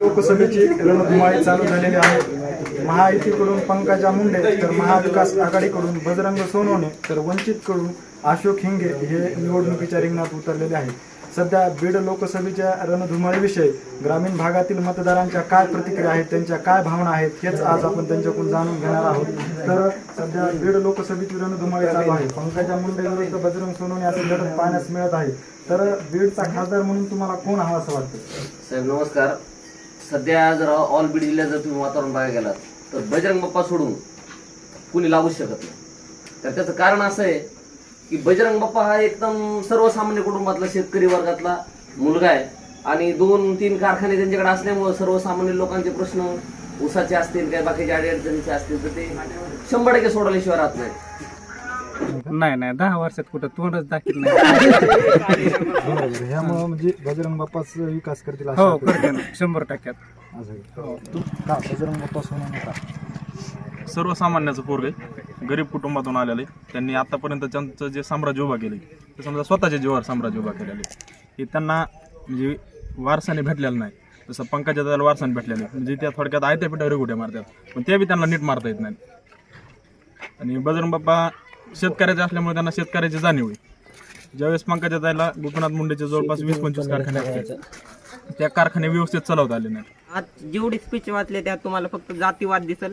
लोकसभेची रणधुमाळी चालू झालेली आहे. महायुतीकडून पंकजा मुंडे तर महाविकास आघाडीकडून बजरंग सोनवणे तर वंचितकडून अशोक हिंगे हे निवडणुकीच्या रिंगणात उतरलेले आहे सध्या बीड लोकसभेच्या रणधुमाळीविषयी ग्रामीण भागातील मतदारांच्या काय प्रतिक्रिया आहेत त्यांच्या काय भावना आहेत हेच आज आपण त्यांच्याकडून जाणून घेणार आहोत. तर सध्या बीड लोकसभेची रणधुमाळी चालू आहे. पंकजा मुंडे विरुद्ध बजरंग सोनवणे असे लढत पाहण्यास मिळत आहे. तर बीडचा खासदार म्हणून तुम्हाला कोण हवा असं वाटतं? साहेब नमस्कार. सध्या जर ऑल बीड जिल्ह्यात जर तुम्ही वातावरण बघायला गेलात तर बजरंग बाप्पा सोडून कुणी लागूच शकत नाही. तर त्याचं कारण असं आहे की बजरंग बाप्पा हा एकदम सर्वसामान्य कुटुंबातला शेतकरी वर्गातला मुलगा आहे. आणि दोन तीन कारखाने त्यांच्याकडे असल्यामुळं सर्वसामान्य लोकांचे प्रश्न ऊसाचे असतील काय बाकीचे अडीअडचणीचे असतील तर ते शंभर टक्के सोडवल्याशिवाय राहत नाही नाही नाही दहा वर्षात कुठं तोंडच दाखीत नाही. बरोबर ह्यामुळं म्हणजे बजरंग बाप्पाच विकास करतील असं हो वाटतं. करते ना शंभर टक्क्यात. असं आहे. तू- का बजरंग बाप्पा का सर्वसामान्याचं पोरग आहे गरीब कुटुंबातून आलेले त्यांनी आतापर्यंत त्यांचं जे साम्राज्य उभा केले ते समजा स्वतःच्या जीवावर साम्राज्य उभा केलेले हे त्यांना म्हणजे वारसाने भेटलेलं नाही. जसं पंकजा त्याला वारसाने भेटलेले म्हणजे त्या थोडक्यात आयत्या पिठावर गुट्या मारतात. पण ते बी त्यांना नीट मारता येत नाही. आणि बजरंग बाप्पा शेतकऱ्याचे असल्यामुळे त्यांना शेतकऱ्याची जाणीव आहे. ज्यावेळेस पंकजा ताईला गोपीनाथ मुंडेचे जवळपास वीस पंचवीस कारखाने असतील त्या कारखाने व्यवस्थित चालवता आले नाही आज जेवढी स्पीच वाचले त्यात तुम्हाला फक्त जातीवाद दिसल.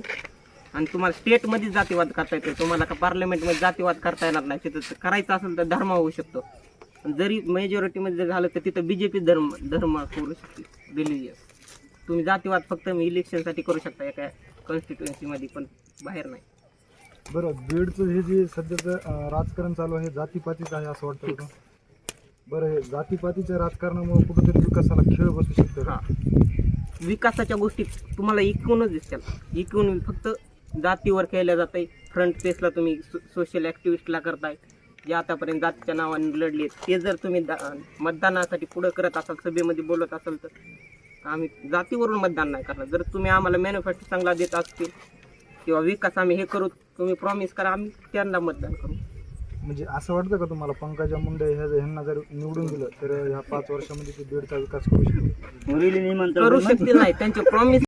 आणि तुम्हाला स्टेटमध्येच जातीवाद करता येतो तुम्हाला का पार्लमेंटमध्ये जातीवाद करता येणार नाही? तिथं करायचं असेल तर धर्म होऊ शकतो. पण जरी मेजॉरिटीमध्ये जर झालं तर तिथं बीजेपी धर्म धर्म करू शकते. रिलिजियस तुम्ही जातीवाद फक्त मी इलेक्शनसाठी करू शकता एका कॉन्स्टिट्युएन्सीमध्ये पण बाहेर नाही. बरं बीडचं हे जे सध्याचं राजकारण चालू आहे जातीपातीच आहे असं वाटतं का? बरं हे जातीपातीच्या राजकारणामुळे कुठेतरी विकासाला खेळ बसू शकतो का? विकासाच्या गोष्टी तुम्हाला एकूणच दिसतात एकूण फक्त जातीवर केल्या जात आहे फ्रंट पेसला तुम्ही सो सोशल ॲक्टिव्हिस्टला करताय. जे आतापर्यंत जातीच्या नावाने लढले ते जर तुम्ही दा- मतदानासाठी पुढं करत असाल सभेमध्ये बोलत असाल तर आम्ही जातीवरून मतदान नाही करणार. जर तुम्ही आम्हाला मॅन्युफॅक्चर चांगला देत असतील किंवा विकास आम्ही हे करू तुम्ही प्रॉमिस करा आम्ही त्यांना मतदान करू. म्हणजे असं वाटतं का तुम्हाला पंकजा मुंडे ह्या ह्यांना जर निवडून दिलं तर ह्या पाच वर्षामध्ये ते बीडचा विकास करू शकतो करू शकते नाही त्यांचे प्रॉमिस